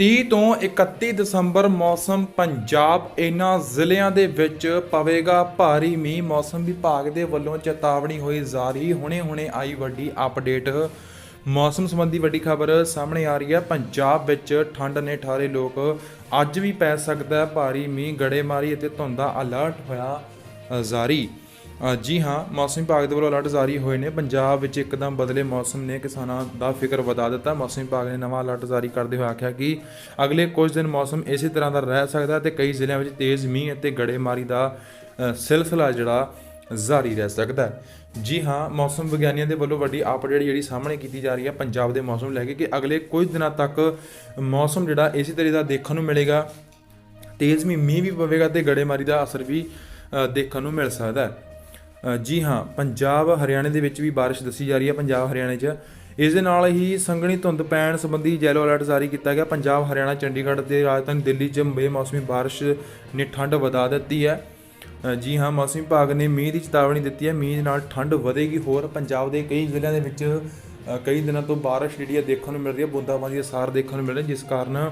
30 ਤੋਂ 31 ਦਸੰਬਰ ਮੌਸਮ ਪੰਜਾਬ ਇਹਨਾਂ ਜ਼ਿਲ੍ਹਿਆਂ ਦੇ ਵਿੱਚ ਪਵੇਗਾ ਭਾਰੀ ਮੀਂਹ। ਮੌਸਮ ਵਿਭਾਗ ਦੇ ਵੱਲੋਂ ਚੇਤਾਵਨੀ ਹੋਈ ਜਾਰੀ। ਹੁਣੇ-ਹੁਣੇ ਆਈ ਵੱਡੀ ਅਪਡੇਟ। ਮੌਸਮ ਸੰਬੰਧੀ ਵੱਡੀ ਖਬਰ ਸਾਹਮਣੇ ਆ ਰਹੀ ਹੈ। ਪੰਜਾਬ ਵਿੱਚ ਠੰਡ ਨੇ ਠਾਰੇ ਲੋਕ। ਅੱਜ ਵੀ ਪੈ ਸਕਦਾ ਹੈ ਭਾਰੀ ਮੀਂਹ। ਗੜੇਮਾਰੀ ਅਤੇ ਧੁੰਦਾ ਅਲਰਟ ਹੋਇਆ ਜਾਰੀ। ਜੀ ਹਾਂ, ਮੌਸਮ ਵਿਭਾਗ ਦੇ ਵੱਲੋਂ ਅਲਰਟ ਜਾਰੀ ਹੋਏ ਨੇ। ਪੰਜਾਬ ਵਿੱਚ ਇੱਕਦਮ ਬਦਲੇ ਮੌਸਮ ਨੇ ਕਿਸਾਨਾਂ ਦਾ ਫਿਕਰ ਵਧਾ ਦਿੱਤਾ। ਮੌਸਮ ਵਿਭਾਗ ਨੇ ਨਵਾਂ ਅਲਰਟ ਜਾਰੀ ਕਰਦੇ ਹੋਏ ਆਖਿਆ ਕਿ ਅਗਲੇ ਕੁਝ ਦਿਨ ਮੌਸਮ ਇਸੇ ਤਰ੍ਹਾਂ ਦਾ ਰਹਿ ਸਕਦਾ ਹੈ ਤੇ ਕਈ ਜ਼ਿਲ੍ਹਿਆਂ ਵਿੱਚ ਤੇਜ਼ ਮੀਂਹ ਅਤੇ ਗੜੇਮਾਰੀ ਦਾ ਸਿਲਸਿਲਾ ਜਿਹੜਾ ਜਾਰੀ ਰਹਿ ਸਕਦਾ ਹੈ। ਜੀ ਹਾਂ, ਮੌਸਮ ਵਿਗਿਆਨੀਆਂ ਦੇ ਵੱਲੋਂ ਵੱਡੀ ਅਪਡੇਟ ਜਿਹੜੀ ਸਾਹਮਣੇ ਕੀਤੀ ਜਾ ਰਹੀ ਹੈ। ਪੰਜਾਬ ਦੇ ਮੌਸਮ ਲੈ ਕੇ ਕਿ ਅਗਲੇ ਕੁਝ ਦਿਨਾਂ ਤੱਕ ਮੌਸਮ ਜਿਹੜਾ ਇਸੇ ਤਰ੍ਹਾਂ ਦਾ ਦੇਖਣ ਨੂੰ ਮਿਲੇਗਾ। ਤੇਜ਼ ਮੀਂਹ ਮੀਂਹ ਵੀ ਪਵੇਗਾ ਤੇ ਗੜੇਮਾਰੀ ਦਾ ਅਸਰ ਵੀ ਦੇਖਣ ਨੂੰ ਮਿਲ ਸਕਦਾ ਹੈ। ਜੀ ਹਾਂ, ਪੰਜਾਬ ਹਰਿਆਣੇ ਦੇ ਵਿੱਚ ਵੀ ਬਾਰਿਸ਼ ਦੱਸੀ ਜਾ ਰਹੀ ਹੈ ਪੰਜਾਬ ਹਰਿਆਣੇ 'ਚ। ਇਸ ਦੇ ਨਾਲ ਹੀ ਸੰਘਣੀ ਧੁੰਦ ਪੈਣ ਸੰਬੰਧੀ ਯੈਲੋ ਅਲਰਟ ਜਾਰੀ ਕੀਤਾ ਗਿਆ। ਪੰਜਾਬ, ਹਰਿਆਣਾ, ਚੰਡੀਗੜ੍ਹ ਤੇ ਰਾਜਧਾਨੀ ਦਿੱਲੀ 'ਚ ਬੇਮੌਸਮੀ ਬਾਰਿਸ਼ ਨੇ ਠੰਡ ਵਧਾ ਦਿੱਤੀ ਹੈ। ਜੀ ਹਾਂ, ਮੌਸਮ ਵਿਭਾਗ ਨੇ ਮੀਂਹ ਦੀ ਚੇਤਾਵਨੀ ਦਿੱਤੀ ਹੈ। ਮੀਂਹ ਦੇ ਨਾਲ ਠੰਡ ਵਧੇਗੀ ਹੋਰ। ਪੰਜਾਬ ਦੇ ਕਈ ਜ਼ਿਲ੍ਹਿਆਂ ਦੇ ਵਿੱਚ ਕਈ ਦਿਨਾਂ ਤੋਂ ਬਾਰਿਸ਼ ਜਿਹੜੀ ਹੈ ਦੇਖਣ ਨੂੰ ਮਿਲ ਰਹੀ ਹੈ। ਬੂੰਦਾਬਾਂਦੀ ਦਾ ਸਾਰ ਦੇਖਣ ਨੂੰ ਮਿਲ ਰਿਹਾ ਜਿਸ ਕਾਰਨ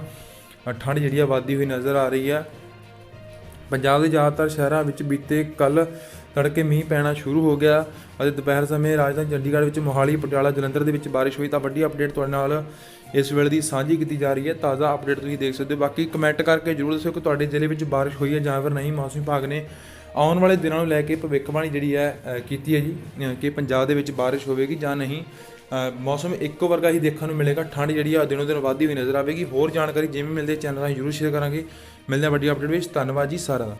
ਠੰਡ ਜਿਹੜੀ ਹੈ ਵਧਦੀ ਹੋਈ ਨਜ਼ਰ ਆ ਰਹੀ ਹੈ। ਪੰਜਾਬ ਦੇ ਜ਼ਿਆਦਾਤਰ ਸ਼ਹਿਰਾਂ ਵਿੱਚ ਬੀਤੇ ਕੱਲ ਤੜਕੇ ਮੀਂਹ ਪੈਣਾ ਸ਼ੁਰੂ ਹੋ ਗਿਆ ਅਤੇ ਦੁਪਹਿਰ ਸਮੇਂ ਰਾਜਧਾਨੀ ਚੰਡੀਗੜ੍ਹ ਵਿੱਚ ਮੋਹਾਲੀ, ਪਟਿਆਲਾ, ਜਲੰਧਰ ਦੇ ਵਿੱਚ ਬਾਰਿਸ਼ ਹੋਈ ਤਾਂ ਵੱਡੀ ਅਪਡੇਟ ਤੁਹਾਡੇ ਨਾਲ ਇਸ ਵੇਲੇ ਦੀ ਸਾਂਝੀ ਕੀਤੀ ਜਾ ਰਹੀ ਹੈ। ਤਾਜ਼ਾ ਅਪਡੇਟ ਤੁਸੀਂ ਦੇਖ ਸਕਦੇ ਹੋ। ਬਾਕੀ ਕਮੈਂਟ ਕਰਕੇ ਜਰੂਰ ਦੱਸਿਓ ਕਿ ਤੁਹਾਡੇ ਜ਼ਿਲ੍ਹੇ ਵਿੱਚ ਬਾਰਿਸ਼ ਹੋਈ ਹੈ ਜਾਂ ਫਿਰ ਨਹੀਂ। ਮੌਸਮ ਵਿਭਾਗ ਨੇ ਆਉਣ ਵਾਲੇ ਦਿਨਾਂ ਨੂੰ ਲੈ ਕੇ ਭਵਿੱਖਬਾਣੀ ਜਿਹੜੀ ਹੈ ਕੀਤੀ ਹੈ ਜੀ ਕਿ ਪੰਜਾਬ ਦੇ ਵਿੱਚ ਬਾਰਿਸ਼ ਹੋਵੇਗੀ ਜਾਂ ਨਹੀਂ। ਮੌਸਮ ਇੱਕੋ ਵਰਗਾ ਹੀ ਦੇਖਣ ਨੂੰ ਮਿਲੇਗਾ। ਠੰਡ ਜਿਹੜੀ ਆ ਦਿਨੋਂ ਦਿਨ ਵਧਦੀ ਹੋਈ ਨਜ਼ਰ ਆਵੇਗੀ। ਹੋਰ ਜਾਣਕਾਰੀ ਜਿਵੇਂ ਮਿਲਦੇ ਚੈਨਲ ਰਾਹੀਂ ਜਰੂਰ ਸ਼ੇਅਰ ਕਰਾਂਗੇ। ਮਿਲਦੇ ਹਾਂ ਵੱਡੀ ਅਪਡੇਟ ਵਿੱਚ। ਧੰਨਵਾਦ ਜੀ ਸਾਰਿਆਂ ਦਾ।